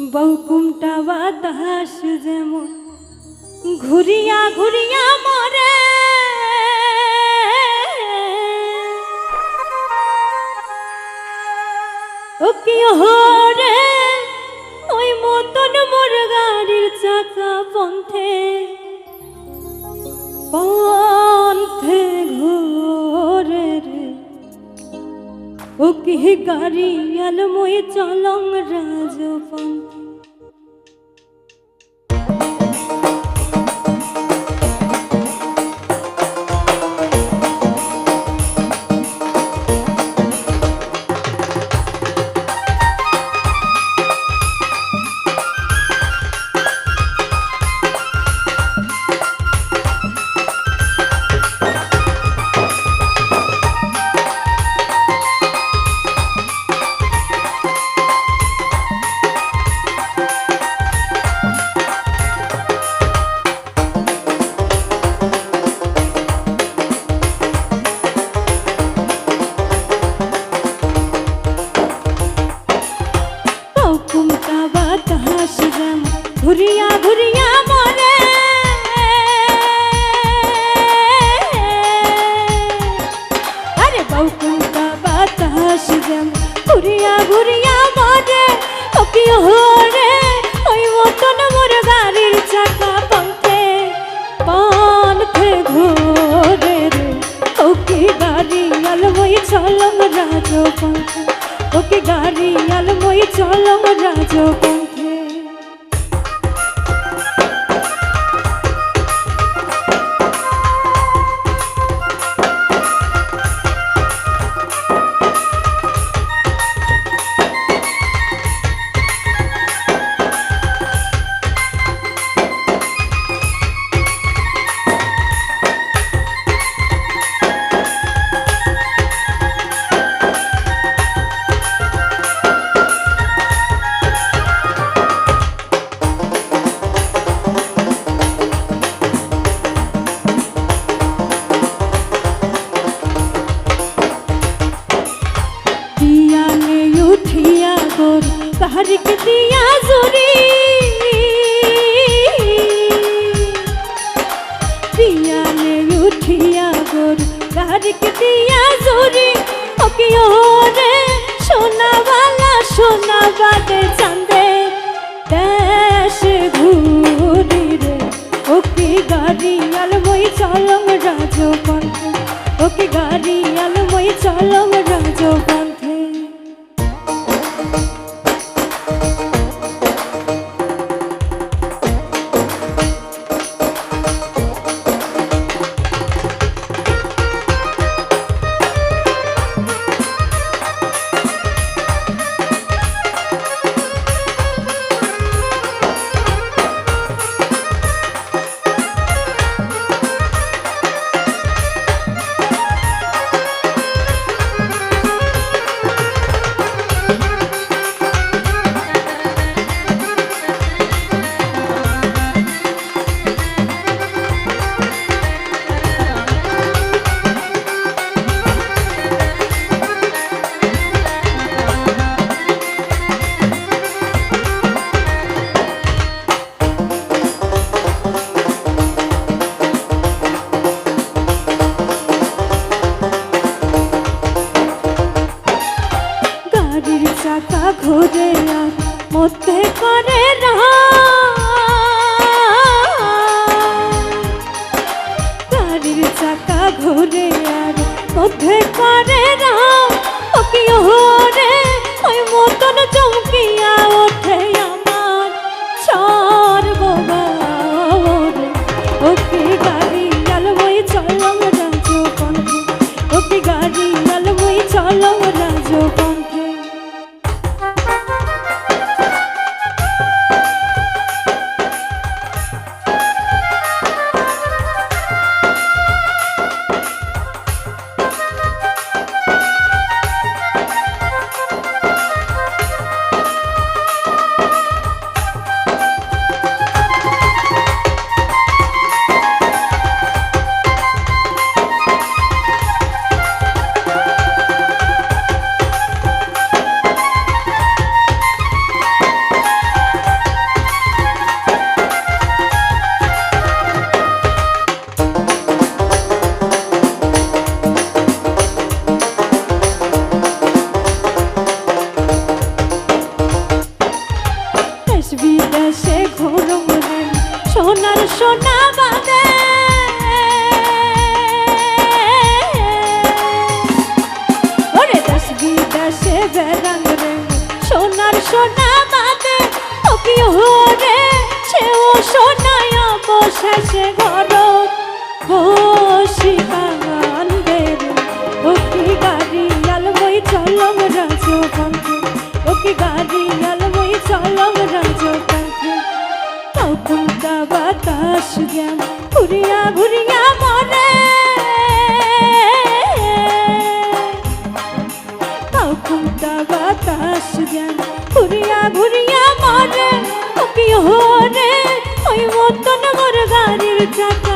বৌকুমটা বাতাস যেমন ঘুরিয়া ঘুরিয়া মরে। ও কি হরে, ওই মতন মোর গাড়ির চাকা পন্থে। পন্থে কি গাড়ি আলময় চলং রাজপন্থে কুমটা বাতাস যেমন ঘুরিয়া ঘুরিয়া মরে। আরে বউকুমটা বাতাস যেমন ঘুরিয়া ঘুরিয়া মরে। ও কি হরে, ওই মতন মোর আলমই চলম দিয়া জুরি পিয়ালে উঠিয়া গোর তাহারিক দিয়া জুরি ওকে ওরে সোনাবালা সোনাবাদে চান্দে দেশ ঘুরি রে ওকে গাড়ি আলমই চলম রাজপন্থে ওকে গাড়ি আলমই চলম রাজপন্থে সে ঘোর মনে সোনার সোনা বাদে ওরে দাস বিদাসে বেরঙ্গ রে, সোনার সোনা বাদে ও কি হরে সে ও সোনায় বসে ঘর বসি বাঙালি চাকা